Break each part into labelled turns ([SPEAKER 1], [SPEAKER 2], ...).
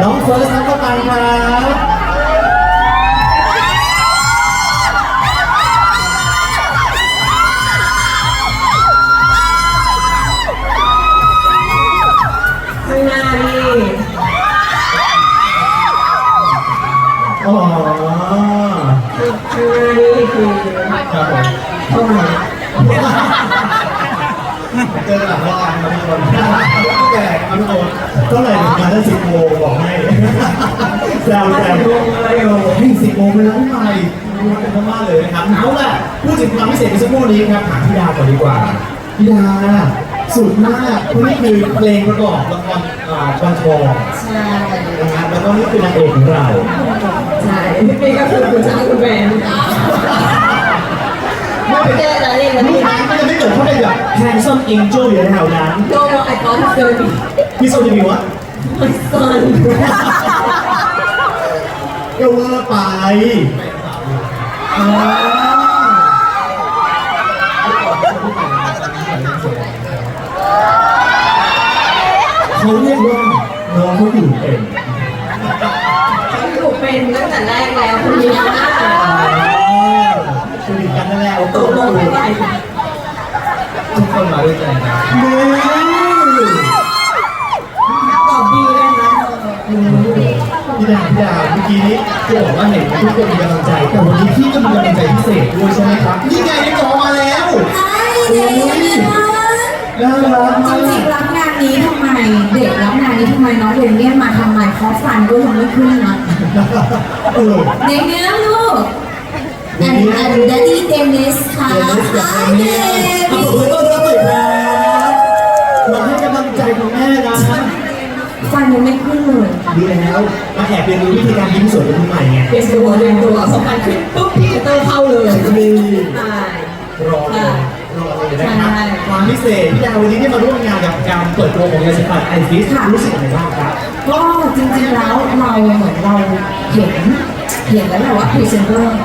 [SPEAKER 1] น้องเฟิร์สน้องกำลังครับ
[SPEAKER 2] ข้างหน้านี่
[SPEAKER 1] อ๋อ
[SPEAKER 2] ข้างหน้านี่คือ
[SPEAKER 1] ครับผม
[SPEAKER 2] เท่า
[SPEAKER 1] เจอหลังรายการมาทุกคน แก่มาทุกคนก็เลยมาตั้งสิบโมงบอกให้แซวแซวเลยโอ้โหพี่สิบโมงเป็นแล้วพี่ใหม่เป็นมากเลยนะครับเอาล่ะพูดถึงความพิเศษในชั่วโมงนี้ครับถามพี่ดาก่อนดีกว่าพี่ดาสุดมากเพราะนี่คือเพลงประกอบละครอ่าวันทอง
[SPEAKER 2] ใช่
[SPEAKER 1] นะครับแล้วก็นี่คือนางเอกของเรา
[SPEAKER 2] ใช่นี่ก็คือคุณจ้างคุณแฟน
[SPEAKER 1] ไม่เป็น
[SPEAKER 2] เจออะไรเล่นแล้ว
[SPEAKER 1] นี่
[SPEAKER 2] นี่
[SPEAKER 1] มันจะไม่เกิดเขาเป็นแบบแฮนซัมอ็นเจลอยู่แถวนั้น
[SPEAKER 2] โดนไอ้ก้อนเกิน
[SPEAKER 1] พี่โซจะ มีวะ
[SPEAKER 2] มันซ่อน
[SPEAKER 1] ก็เวอร์ไปอ่าเขาเรียกว่าน้องเขาอยู่เป็น
[SPEAKER 2] เขาอยู่เป็นตั้งแต่แรกแล้วคนนี้นะ
[SPEAKER 1] สนิทกันนั่นแหละ
[SPEAKER 2] ตกลงไปไหน
[SPEAKER 1] ทุกคนมาด้วยใจนะ
[SPEAKER 2] ดา
[SPEAKER 1] พี่ดาเมื่อกี้นี้จะบอกว่าเห็นทุกคนมีกำลังใจ แต่วันนี้พี่ก็มีกำลังใจพิเศษด้วยใช่ไหมครับ นี่ไงในจอมาแล้ว
[SPEAKER 3] ใช่เด็กยังไงนะ
[SPEAKER 1] น่ารัก
[SPEAKER 3] จ
[SPEAKER 1] มาก
[SPEAKER 3] ริงๆรับงานนี้ทำไม เด็กรับงานนี้ทำไมน้องเรนเนี่ยมาทำไมเพราะฟันก็ยังไม่ขึ้นนะ
[SPEAKER 1] เออ
[SPEAKER 3] เด็กเนี้ยลูกอันอันดัดดี้เดนิสค่ะ
[SPEAKER 1] เดนิสกับเดนิ นยัง
[SPEAKER 3] ไม่ขึ้นเลย
[SPEAKER 1] ดีแล้วมาแอบเรียนรู้วิธีการยิ้มสวยกับคุณใหม่ไง
[SPEAKER 2] เปลี่ยนตัวเปลี่ยนตัวสองพันขึ้นปุ๊บพี่เตอร์เข้าเลย
[SPEAKER 1] นี่
[SPEAKER 2] ใช่
[SPEAKER 1] รอเลยรอเลยนะครับ
[SPEAKER 2] ใช่
[SPEAKER 1] ความพิเศษพี่ดาววันนี้ได้มาร่วมงานกับการเปิดตัวของยาสีฟันไอฟิสรู้สึกยังไงบ้างครับ
[SPEAKER 3] ก็จริงๆแล้วเราเหมือนเราเห็นเห็นแล้วแหละว่าพรีเซนเตอร์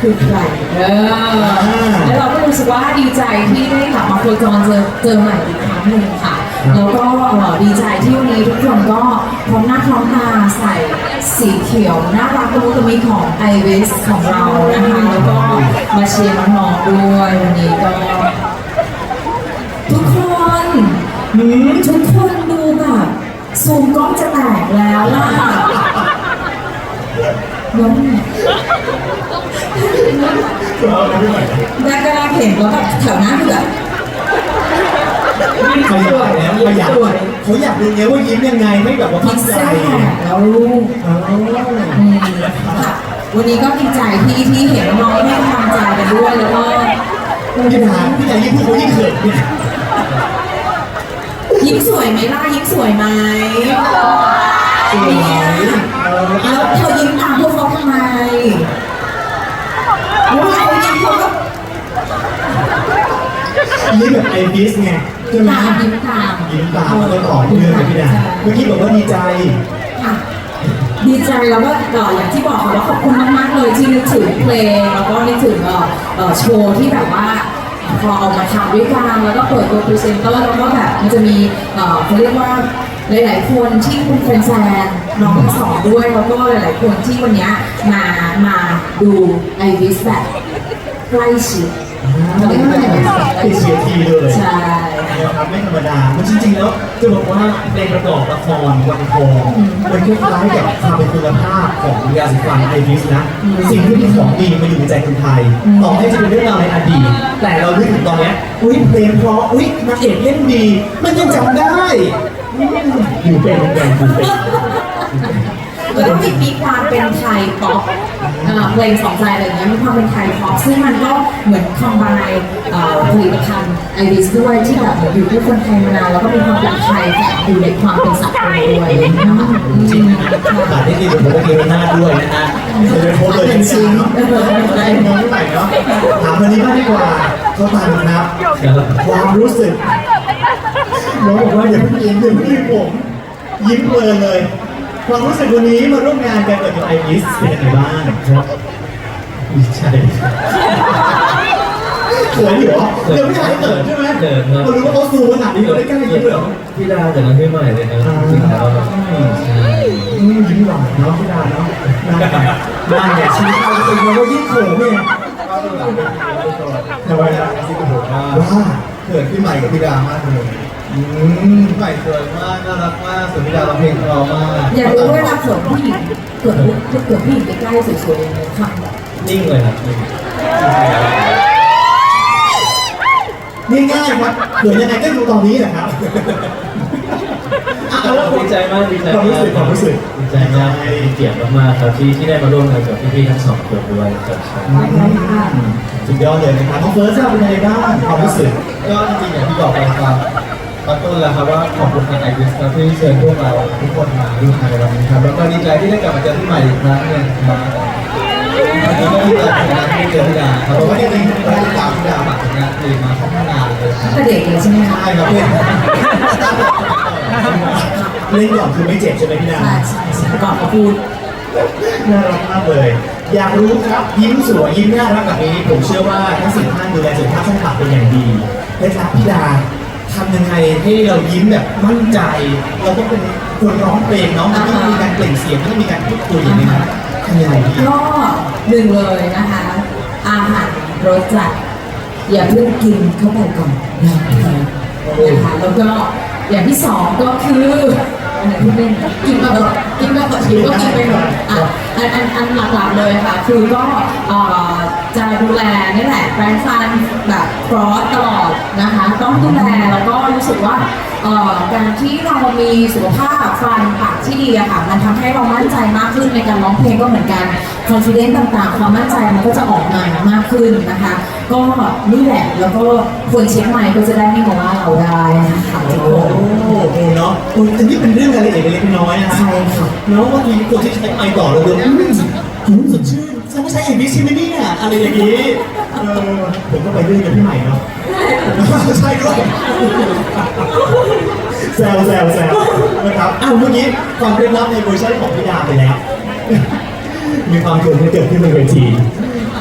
[SPEAKER 3] คือใครเออแล้วเราก็รู้สึกว่าดีใจที่ได้กลับมาโคจรเจอเจอใหม่อีกครั้งหนึ่งค่ะ แล้วก็เอ่อดีใจที่วันนี้ทุกคนก็พร้อมหน้าพร้อมตาใส่สีเขียวน่ารักตะมุตะมิของไอวิสของเรานะคะ แล้วก็มาเชียร์น้องๆด้วยวันนี้ก็ ทุกคน
[SPEAKER 1] อืม
[SPEAKER 3] ทุกคนดูแบบซูมกล้องจะแตกแล้วล่ะน้องแรกก็แรกเห็นแล้วแบบแถวหน้าคือแบบ
[SPEAKER 1] เขาอยากแล้วเขาอยากเขาอยากดูเนี้ยว่ายิ้มยังไงไม่แบบว่า
[SPEAKER 3] พิ
[SPEAKER 1] พั
[SPEAKER 3] ก
[SPEAKER 1] ก
[SPEAKER 3] เซ
[SPEAKER 1] ใจ
[SPEAKER 3] แล้วลูก
[SPEAKER 1] อ๋อ
[SPEAKER 3] อืมค่ะวันนี้ก็ดีใจที่ที่เห็นน้องให้กำลังใจกันด้วยแล้วก็
[SPEAKER 1] พี่ดาพี่ดายิ่งพูดเขายิ่งเขินเนี่ย
[SPEAKER 3] ยิ้มสวยไหมล่ะยิ้มสวยไหม
[SPEAKER 1] สวย
[SPEAKER 3] แล้วเธอยิ้มตามพวกเขาทำไมยิ้มเขาก็
[SPEAKER 1] นี่แบบไอฟิสไง ใช่ไหม
[SPEAKER 3] ตามยิ้มตาม
[SPEAKER 1] ยิ้มตามแล้วก็ต่อเนื่องกับพี่ดาเมื่อกี้บอกว่าดีใจ
[SPEAKER 3] ค่ะ ดีใจแล้วก็เอ่ออย่างที่บอกค่ะว่าขอบคุณมาก ๆ เลยที่นึกถึงเพลงแล้วก็นึกถึงเอ่อเอ่อโชว์ที่แบบว่าพอเอามาทำด้วยกันแล้วก็เปิดตัวพรีเซนเตอร์แล้วก็แบบมันจะมีเอ่อเขาเรียกว่าหลาย ๆ คนที่เป็นแฟนๆน้องทั้งสองด้วยแล้วก็หลาย ๆ คนที่วันเนี้ยมามาดูไอวิสแบบใกล้ชิด
[SPEAKER 1] ติดเสียทีเลย
[SPEAKER 3] ใช่
[SPEAKER 1] นะครับไม่ธรรมดามันจริงๆแล้วจะบอกว่าเพลงประกอบละครวันทองมันคล้ายๆกับความเป็นคุณภาพของยาสีฟันไอริสนะ สิ่งที่มีของดีมาอยู่ในใจคนไทยต่อให้จะเป็นเรื่องราวในอดีตแต่เรานึกถึงตอนเนี้ยอุ้ยเพลงเพราะอุ้ยนางเอกเล่นดีมันยังจำได้อืมอยู่เป็นเหมือนกันอยู่เป็น
[SPEAKER 3] แล้วก็มีมีความเป็นไทยป๊อป เพลงสองใจอะไรเงี้ยมีความเป็นไทยป๊อปซึ่งมันก็เหมือนคอมไบผลิตภัณฑ์ไอริสด้วยที่แบบอยู่ด้วยคนไทยมานานแล้วก็มีความเป็นไทยแต่อยู่ในความเป็นสากลด้วยนะคะ
[SPEAKER 1] จริงนะบาทที่ดีผมก็เกลหน้าด้วยนะฮะจะไปโพสเลยที่ชิ้นได้น้องใหม่เนาะถามวันนี้บ้างดีกว่าเขาตามครับความรู้สึกน้องบอกว่าอย่าเพิ่งยิ้มอย่าเพิ่งยิ้มผมยิ้มเลินเลย ความรู้สึกวันนี้มาร่วมงานกันกับไอริสเป็นยังไงบ้างครับดีใจสวยอยู่เหรอเดี๋ยวไม่อยากให้เกิดใช่ไหม
[SPEAKER 4] เกิดครับ
[SPEAKER 1] เรารู้ว่าเขาซูมขนาดนี้เราได้กล้ายิ้มเลยเหรอ
[SPEAKER 4] พี่ดาวจากนั้นพี่ใหม่เลยนะจริงๆแล้วใช่
[SPEAKER 1] อืมเนาะพี่ดาเนาะนั่นไงนั่นไงชีวิตเราเป็นเราก็ยิ่งเขินเนี่ย
[SPEAKER 4] ก็ดูหลังเป็นทีแล้วก็
[SPEAKER 1] ทำไมล่ะ
[SPEAKER 4] ซิกโหดมาก
[SPEAKER 1] ว่า
[SPEAKER 4] เขินพี่ใหม่กับพี่ดามากเลย
[SPEAKER 1] อืม
[SPEAKER 4] พี่ใหม่สวยมากน่ารักมากส่วนพี่ดาร้องเพลงเพราะมาก
[SPEAKER 3] อยากรู้เวลาเกิดผู้หญิงเกิดเกิดผู้หญิงใกล้ๆสวยๆอย่างนี้ค่ะ
[SPEAKER 5] นิ่งเลยครับนิ่ง
[SPEAKER 1] ง่ายๆครับเดี๋ยวยังไงก็ดูตอนนี้แหละครับอะแล้ว
[SPEAKER 5] ดีใจมากดีใจ
[SPEAKER 1] ความรู้
[SPEAKER 5] มาก
[SPEAKER 1] สึกความรู้สึก
[SPEAKER 5] ดีใจมากเป็นเกียรติมากๆครับที่ที่ได้มาร่วมงานกับพี่ๆทั้งสองคนด้วยครับใช่
[SPEAKER 1] สุดยอดเลยนะครับน้องเฟิร์สทราบเป็นยังไงบ้างความรู้สึก
[SPEAKER 4] ก็จริงๆอย่างที่บอกไปครับ ตอนต้นแล้วครับว่าขอบคุณทางไอริสครับที่เชิญพวกเราทุกคนมาร่วมงานในวันนี้ครับแล้วก็ดีใจที่ได้กลับมาเจอพี่ใหม่อีกครั้งหนึงครับแล้วก็ดีใจที่ได้เจอพี่ดาครับเพราะว่าจริงๆได้ติดตามพี่ดาผ่านผลงานเพลงมาค่อนข้างนานเลยครับ
[SPEAKER 3] ตั้งแต่เด็กเลยใช่ไหมคะ
[SPEAKER 4] ใช่ครับเพื่อน
[SPEAKER 1] เล่นก่อนคือไม่เจ็บใช่ไหมพี่นา
[SPEAKER 3] ใช่ใช่ใช่ก่อนมาพูด
[SPEAKER 1] น่ารักมากเลย อยากรู้ครับยิ้มสวยยิ้มน่ารักแบบนี้ ผมเชื่อว่าทั้งสี่ท่านดูแลสุขภาพช่องปากเป็นอย่างดีเคล็ดลับพี่ดาำยังไงให้เรายิ้มแบบมั่นใจ เราต้องเป็นคนร้องเพลงเนาะมันต้องมีการเปล่งเสียงมันต้องมีการพูดคุยอย่างนี้นะทำยังไงดี
[SPEAKER 3] ก็หนึ่งเลยนะคะ อาหารรสจัดอย่าเพิ่งกินเข้าไปก่อนนะคะแล้วก็อย่างที่สองก็คืออันไหนที่เป็นกินมาก่อนกินมาก่อนกินก็กินไปหมดอะอันอันอันหลักๆเลยค่ะ คือก็เอ่อ จะดูแลนี่แหละแปรงฟันแบบฟรอสตลอดนะคะ ต้องดูแลแล้วก็รู้สึกว่าเอ่อการที่เรามีสุขภาพฟันปากที่ดีอะค่ะ มันทำให้เรามั่นใจมากขึ้นในการร้องเพลงก็เหมือนกันคอนฟิเดนซ์ต่างๆ ความมั่นใจมันก็จะออกมามากขึ้นนะคะ ก็นี่แหละแล้วก็ควรเช็คไมค์ก็จะได้ไม่มาว่าเราได้นะคะทุก
[SPEAKER 1] โอ้
[SPEAKER 3] คน
[SPEAKER 1] โหเนาะโอ้ยอันนี้เป็นเรื่องรายละเอียดเล็กๆน้อยๆนะ
[SPEAKER 3] ใช่ค่ะ
[SPEAKER 1] เนาะว่าทีคนที่ใช้ไมค์ต่อเราดูอืมผมสดชื่น ฉันไม่ใช้เอบิซิมินี่เนี่ยอะไรอย่างนี้เออผมก็ไปเรื่อยกับพี่ใหม่เนาะใช่ด้วยแซวแซวแซวนะครับอ้าวเมื่อกี้ความเคล็ดลับในเวอร์ชันของพี่ดาไปแล้ว มีความเกิดที่เกิดขึ้นบนเวที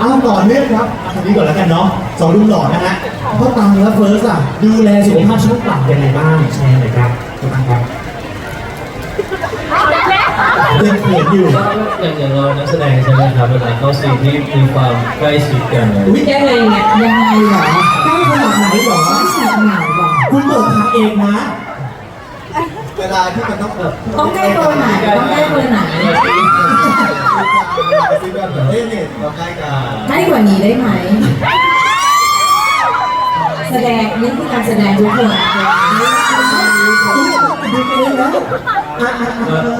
[SPEAKER 1] อ้าวต่อเนื่องครับอาทางนี้ก่อนแล้วกันเนาะสองรุ่นหล่อนะฮะพ่อตังและเฟิร์สอะดูแลสุขภาพช่องปากยังไงบ้างแชร์หน่อยครับพ่อตังครับ ยังเขินอยู่
[SPEAKER 5] ก็อย่างอย่างเรานักแสดงใช่ไหมครับเวลาเข้าซีนที่มีความใกล้ชิดกันเนี่ย
[SPEAKER 1] อุ้ย
[SPEAKER 3] ยังไงเนี่ยยังไงเหรอ
[SPEAKER 1] ใกล้ขนาดไหนเหรอ
[SPEAKER 3] ไม่ใช่หนาวหรอ
[SPEAKER 1] คุณเปิดทางเองนะ
[SPEAKER 4] เวลาที่มันต้องแบบ
[SPEAKER 3] ต้องใกล้ตัวไหนต้องใกล้ตัวไหน
[SPEAKER 4] ซีแบบเฮ้ยเนี่ยเราใกล้กัน
[SPEAKER 3] ใกล้กว่านี้ได้ไหมแสดงนี่คือการแสดงทุกคน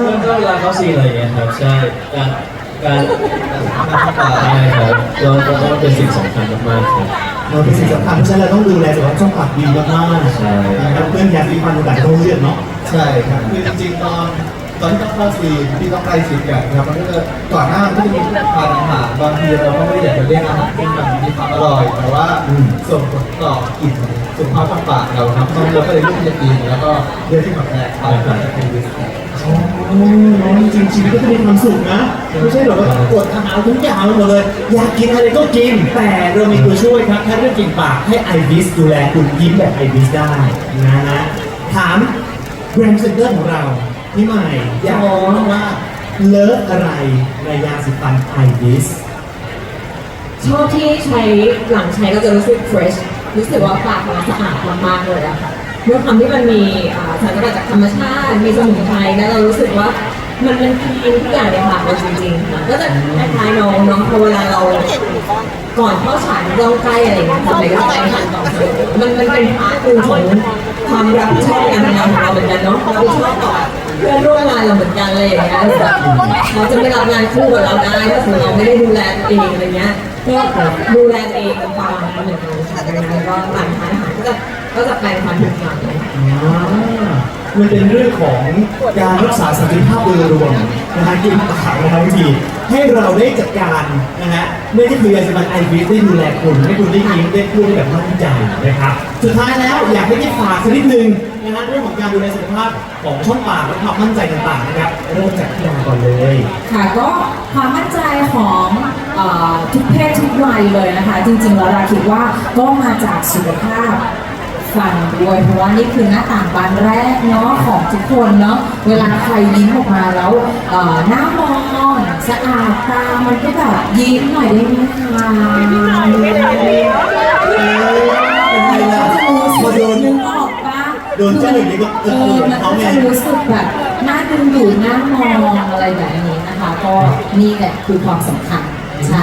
[SPEAKER 1] ดู เองแล้วอะอะ
[SPEAKER 5] เอ
[SPEAKER 1] อะ
[SPEAKER 5] อก็เวลาเข้าซีนอะไรอย่างเงี้ยครับใช่การการ
[SPEAKER 4] ตา
[SPEAKER 5] ใช่ครับเราเราต้องเป็นสิ่งสำคัญมากๆครับ
[SPEAKER 1] เราเป็นสิ่งสำคัญเพราะฉะนั้นเราต้องดูแลสุขภาพช่องปากดีมากๆ
[SPEAKER 5] ใช่
[SPEAKER 1] นะครับเพื่อนยาสีฟันต่างๆต้องเลือกเนาะ
[SPEAKER 4] ใช่ครับคือจริงๆตอน ตอนที่ต้องเข้าซีนที่ต้องใกล้ชิดกันะครับมันก็จะก่อนหน้ามันก็จะมีทานอาหารบางทีเราก็ไม่ได้อยากจะเรียกอาหารที่มันมีความอร่อย แต่ว่าส่งผลต่อกลิ่นสุขภาพทางปากเราครับตอนเราก็เลยเลือกที่จะกินแล้วก็เลือกที่มาแปลงปากจะเป็นวิสกี้
[SPEAKER 1] โอ้น้องจริงชีวิตก็จะมีความสุขนะไม่ใช่แบบว่ากดอาหารทุกอย่างหมดเลย อยากกินอะไรก็กิน แต่เรามีตัวช่วยครับแค่เรื่องกลิ่นปากให้ไอวิสดูแลคุณยิ้มแบบไอวิสได้นะฮะถามแบรนด์เซ็นเตอร์ของเรา พี่ใหม่อยากรู้ว่าเลิฟอะไรในยาสีฟันไอริส
[SPEAKER 2] ชอบที่ใช้หลังใช้ก็จะรู้สึก fresh รู้สึกว่าปากมันสะอาดมากๆเลยอะค่ะด้วยความที่มันมีอ่าสารสกัดจากธรรมชาติมีสมุนไพรแล้วเรารู้สึกว่า มันเป็นคลีนทุกอย่างในปากเราจริงๆก็จะคล้ายๆน้องเน้องพอเวลาเราก่อนเข้าฉากต้องใกล้อะไรอย่างเงี้ยทำอะไรก็ไปหันต่อมันมันเป็นพาร์ทหนึ่งของความรับผิดชอบการทำงานของเราเหมือนกันเนาะเราชอบต่อเพื่อนร่วมงานเราเหมือนกันอะไรอย่างเงี้ยเราจะไม่รับงานคู่กับเราได้ถ้าสมมติเราไม่ได้ดูแลตัวเองอะไรเงี้ยก็ดูแลตัวเองกับความเหมือนกันค่ะดังนั้นก็หลังทานอาหารก็จะก็จะแปลงฟันทุกครั้
[SPEAKER 1] อ่า มันเป็นเรื่องของการรักษาสันติภาพโดยรวมนะฮะกินปากนะครับวิธีให้เราได้จัดการนะฮะไม่ใช่คือยาสีฟันไอวิสได้ดูแลคุณให้คุณได้ยิ้มได้พูดได้แบบมั่นใจนะครับสุดท้ายแล้วอยากให้ที่ฝากสักนิดนึงนะฮะเรื่องของการดูแลสุขภาพของช่องปากและความมั่นใจต่างๆนะครับเริ่มจากที่ดาก่อนเลย
[SPEAKER 3] ค่ะก็ความมั่นใจของทุกเพศทุกวัยเลยนะคะ จริงๆแล้วเราคิดว่าก็มาจากสุขภาพ ฟันด้วยเพราะว่านี่คือหน้าต่างบานแรกเนาะของทุกคนเนาะเวลาใครยิ้มออกมาแล้วเอ่อหน้ามองสะอาดตามันก็แบบยิ้มหน่อยได้ไหมคะ
[SPEAKER 1] เป็นไงล่ะพอโดน
[SPEAKER 3] นึกออกปะ
[SPEAKER 1] โดนเจ้าหนึ่งนี่ก็เอ
[SPEAKER 3] เอ
[SPEAKER 1] อ
[SPEAKER 3] อมัน
[SPEAKER 1] เขา
[SPEAKER 3] ก็
[SPEAKER 1] ไง
[SPEAKER 3] จะรู้สึกแบบน่าดึงดูดน่ามองอะไรแบบนี้นะคะ ก็นี่แหละคือความสำคัญใช่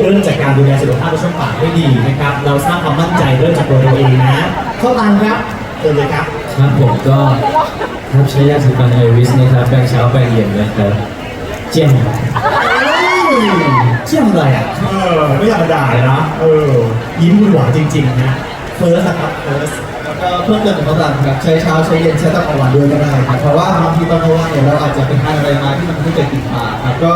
[SPEAKER 1] เริ่มจากการดูแลสุขภาพในช่องปากให้ดีนะครับ เราสร้างความมั่นใจเริ่มจากตัวเราเองนะเข้าตังครับเชิญเลยครับ
[SPEAKER 5] ครับผมก็ครับใช้ยาสีฟันไอริสนะครับแปรงเช้าแปรงเย็นนะครับเจียมครับ
[SPEAKER 1] เชี่ยมเลยอะเออไม่ธรรมดาเลยนะเออยิ้มหวานจริงๆนะเฟิร์สอะครับเฟิร์ส
[SPEAKER 4] แล้ว ก็เพิ่มเติมอีกข้อต่างครับใช้เช้าใช้เย็นใช้ตอนกลางวันด้วยก็ได้ครับเพราะว่าบางทีตอนกลางวันเนี่ยเราอาจจะไปทานอะไรมาที่มันไม่ได้ติดปากครับก็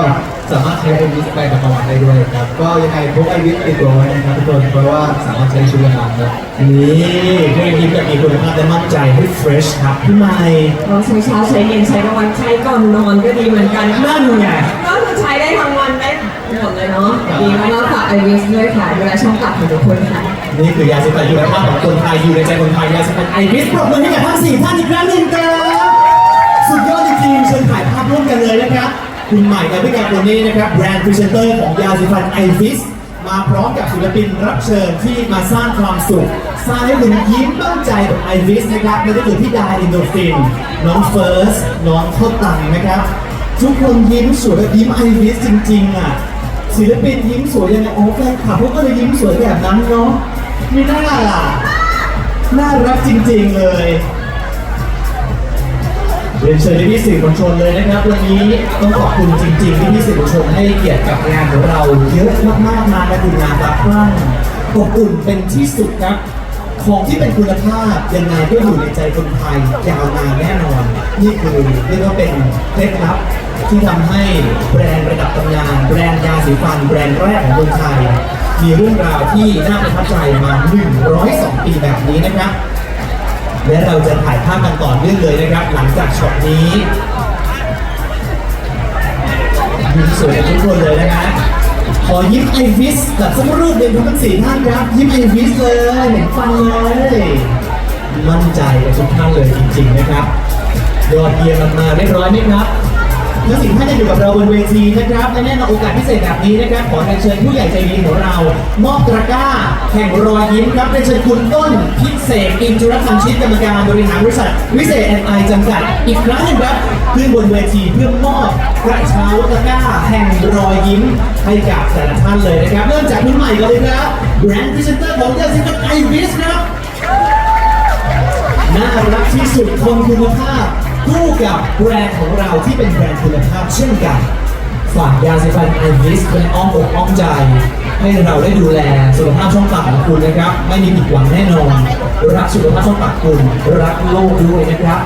[SPEAKER 4] สามารถใช้ไอวิสไปตอนกลางวันได้ด้วยครับก็ยังไงพกไอวิสติดตัวไว้นะครับทุกคนเพราะว่าสามารถใช้ชีวิตนานครับ
[SPEAKER 1] นี่เพื่อยิ้มแบบมีคุณภาพและมั่นใจให้เฟรชครับพี่ใหม่
[SPEAKER 2] เราใช้เช้าใช้เย็นใช้กลางวันใช้ก่อนนอนก็ดีเหมือนกัน
[SPEAKER 1] นั่นไง
[SPEAKER 2] หมดเลยเนาะดีมากแล้วฝากไอวิสด้วยค่ะดูแลช่องปากของทุกคนค่ะ
[SPEAKER 1] นี่คือยาสีฟันคุณภาพของคนไทยอยู่ในใจคนไทยยาสีฟันไอริสปรบมือให้กับทั้งสี่ท่านอีกครั้งหนึ่งครับสุดยอดจริงๆเชิญถ่ายภาพร่วมกันเลยนะครับคุณใหม่กับพี่แกโปนี่นะครับแบรนด์พรีเซนเตอร์ของยาสีฟันไอริสมาพร้อมกับศิลปินรับเชิญที่มาสร้างความสุข สร้างให้คุณยิ้มตั้งใจแบบไอริสนะครับนั่นก็คือพี่ดาอินโดฟิน น้องเฟิร์ส น้องข้าวตังนะครับ ทุกคนยิ้มสวยแบบยิ้มไอริสจริง ๆ อะ ศิลปินยิ้มสวยยังไงโอ้แฟนคลับพวกก็เลยยิ้มสวยแบบนั้นเนาะมีหน้าล่ะ น่ารักจริงๆเลยเรียนเชิญพี่สื่อมวลชนเลยนะครับ วันนี้ต้องขอบคุณจริงๆที่พี่สื่อมวลชนให้เกียรติกับงานของเราเยอะมากๆมากันดูงานตาคลั่งอบอุ่นเป็นที่สุดครับ ของที่เป็นคุณภาพยังไงก็อยู่ในใจคนไทยยาวนานแน่นอน นี่คือเรียกว่าเป็นเคล็ดลับที่ทำให้แบรนด์ระดับตำนาน แบรนด์ยาสีฟัน แบรนด์แรกของคนไทย มีเรื่องราวที่น่าประทับใจมา 102 ปีแบบนี้นะครับ และเราจะถ่ายภาพกันต่อเนื่องเลยนะครับ หลังจากช็อตนี้ยิ้มสวยกันทุกคนเลยนะครับ ขอยิ้มไอวิสกับสักรูปเด่นทั้งสี่ท่านครับ ยิ้มไอวิสเลยเห็นฟันเลยมั่นใจกับทุกท่านเลยจริง ๆ นะครับยอดเยี่ยมมากๆเรียบร้อยไหมครับ ทั้งสี่ท่านจะอยู่กับเราบนเวทีนะครับและแน่นอนโอกาสพิเศษแบบนี้นะครับขอเรียนเชิญผู้ใหญ่ใจดีของเรา มอบตะกร้าแห่งรอยยิ้มครับเรียนเชิญคุณต้นพิเศษอินจุรพันชิตกรรมการบริหารบริษัทวิเศษแอนไอจำกัด อีกครั้งหนึงครับขึ้นบนเวทีเพื่อมอบกระเช้าตะกร้าแห่งรอยยิ้มให้กับแต่ละท่านเลยนะครับเริ่มจากคุณใหม่ก่อนเลยครับแบรนด์พรีเซนเตอร์ของยาสีฟันไอวิสครับน่ารักที่สุดคงคุณภาพ คู่กับแบรนด์ของเราที่เป็นแบรนด์คุณภาพเช่นกัน ฝากยาสีฟันไอวิสเป็นอ้อมอกอ้อมใจ ให้เราได้ดูแลสุขภาพช่องปากของคุณนะครับ ไม่มีผิดหวังแน่นอน รักสุขภาพช่องปากคุณ รักโลกด้วยนะครับ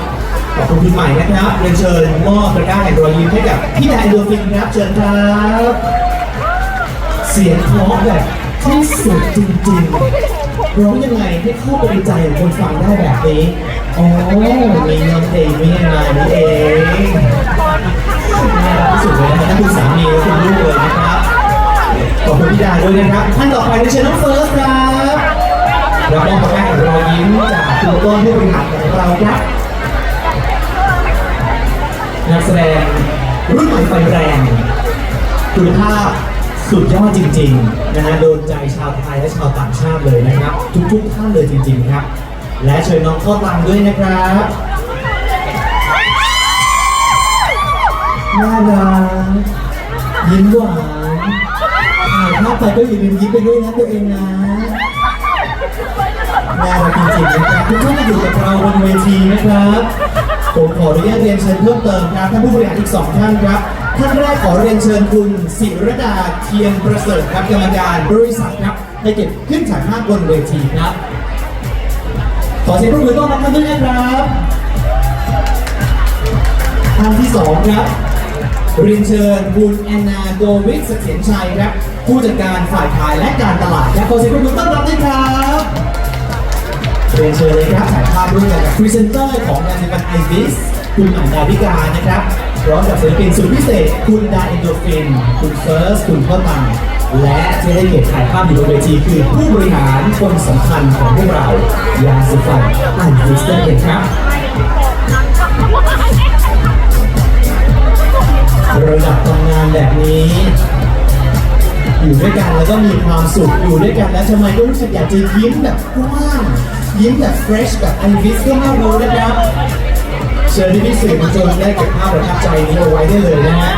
[SPEAKER 1] ขอบคุณคุณใหม่นะครับเรียนเชิญมอบตะกร้าแห่งรอยยิ้มให้กับพี่แดนโดฟินครับเชิญครับ เสียงเพราะแบบที่สุดจริงๆ ร้องยังไงให้เข้าไปในใจของคนฟังได้แบบนี้อ๋อมีน้องเองมีงานนี่เองน่ารักที่สุดเลยนะครับคุณสามีและคุณลูกเลยนะครับขอบคุณพี่ดาด้วยนะครับท่านต่อไปเป็นเชิญน้องเฟิร์สครับรับมอบประกาศของรอยยิ้มจากคุณต้นผู้บริหารของเราครับนักแสดงรุ่นใหม่ไฟแรงคุณภาพ สุดยอดจริงๆนะฮะโดนใจชาวไทยและชาวต่างชาติเลยนะครับ ทุกๆท่านเลยจริง ๆครับ และเชิญน้องข้อตังด้วยนะครับน่ารักยิ้มหวานถ่ายภาพไปก็อย่าลืมยิ้มไปด้วยนะตัวเองนะน่ารักจริงๆนะครับทุกท่านที่อยู่กับเราบนเวทีนะครับ ผมขออนุญาตเรียนเชิญเพิ่มเติมครับท่านผู้บริหารอีกสองท่านครับท่านแรกขอเรียนเชิญคุณศิรดาเทียมประเสริฐครับกรรมการบริษัทครับให้เก็บขึ้นฉากภาบนเวทีครับขอเสียงปรบมือต้อนรับท่านด้วยนะครับท่านที่สองครับเรียนเชิญคุณแอนนาโกวิทเสถียรชัยครับผู้จัดการฝ่ายขายและการตลาดครับขอเสียงปรบมือต้อนรับด้วยครับ รียนเชิญเลยครับถ่ายภาพร่วมกันกับพรีเซนเตอร์ของงานในการไอวิสคุณหมันดาวิกานะครับพร้อมกับศิลปินสุดพิเศษ คุณดาเอนโดฟิน คุณเฟิร์ส คุณพ่อตังและที่ได้เกียรติถ่ายภาพอยู่บนเวทีคือผู้บริหารคนสำคัญของพวกเรา ยาสีฟันอันดิสเตอร์เองครับระดับทำงานแบบนี้ อยู่ด้วยกันแล้วก็มีความสุขอยู่ด้วยกันแล้วทำไมก็รู้สึกอยากจะยิ้มแบบกว้าง ยิ้มแบบเฟรชแบบไอวิสก็ไม่รู้นะครับเชิญที่พี่สื่อมวลชนได้เก็บภาพประทับใจนี้เอาไว้ได้เลยนะฮะ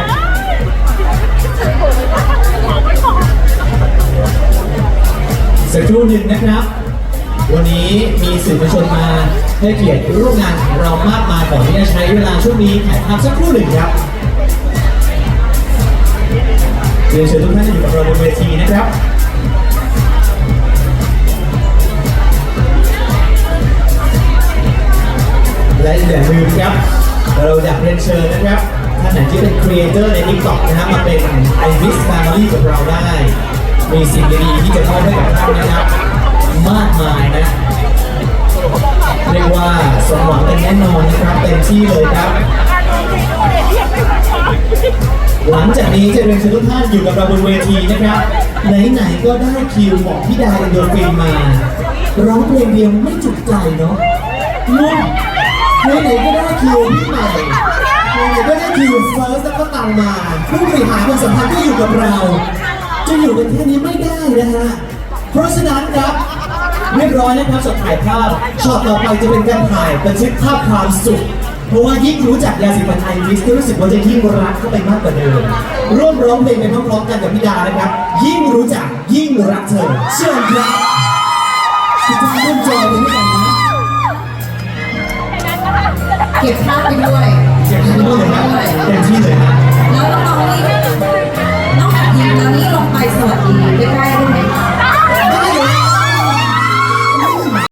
[SPEAKER 1] สักครู่หนึ่งนะครับ วันนี้มีสื่อมวลชนมาให้เกียรติร่วมงานของเรามากมายก่อนที่จะใช้เวลาช่วงนี้ถ่ายภาพสักครู่หนึ่งครับเรียนเชิญทุกท่านอยู่กับเราบนเวทีนะครับ และอย่าลืมครับ เราอยากเรียนเชิญนะครับท่านไหนที่เป็นครีเอเตอร์ใน TikTok นะครับมาเป็น i v i s Family กับเราได้ มีสิ่งดีๆที่จะมอบให้กับท่านนะครับ มากมายนะเรียกว่าสมหวังกันแน่นอนนะครับเต็มที่เลยครับ หลังจากนี้จะเรียนเชิญทุกท่านอยู่กับเราบนเวทีนะครับ ไหนๆก็ได้คิวของพี่ดาเอนโดฟินมา ร้องเพลงเดียวไม่จุกใจเนาะนุ่ม ไหนก็ได้คิวพี่ใหม่ไหนก็ได้คิวเฟิร์สแล้วก็ตังมา ผู้บริหารคนสำคัญก็อยู่กับเรา จะอยู่กันแค่นี้ไม่ได้นะฮะ เพราะฉะนั้นครับเรียบร้อยนะครับช็อตถ่ายภาพช็อตต่อไปจะเป็นการถ่ายบันทึกภาพความสุข เพราะว่ายิ่งรู้จักยาสีฟันไอวิสก็รู้สึกว่าจะยิ่งรักเข้าไปมากกว่าเดิม ร่วมร้องเพลงไปพร้อมๆกันกับพี่ดานะครับ ยิ่งรู้จักยิ่งรักเธอ เชิญครับทุกท่านร่วมจอยไปด้วยกันนะ
[SPEAKER 3] เก็บภาพไปด้วย
[SPEAKER 1] เสียงที่นู่นเลยนะเต็มที่เลยฮะ
[SPEAKER 3] แล้วน้องนี่น้องแบบยิ้มแล้วนี่ลงไปสวัสดีใกล้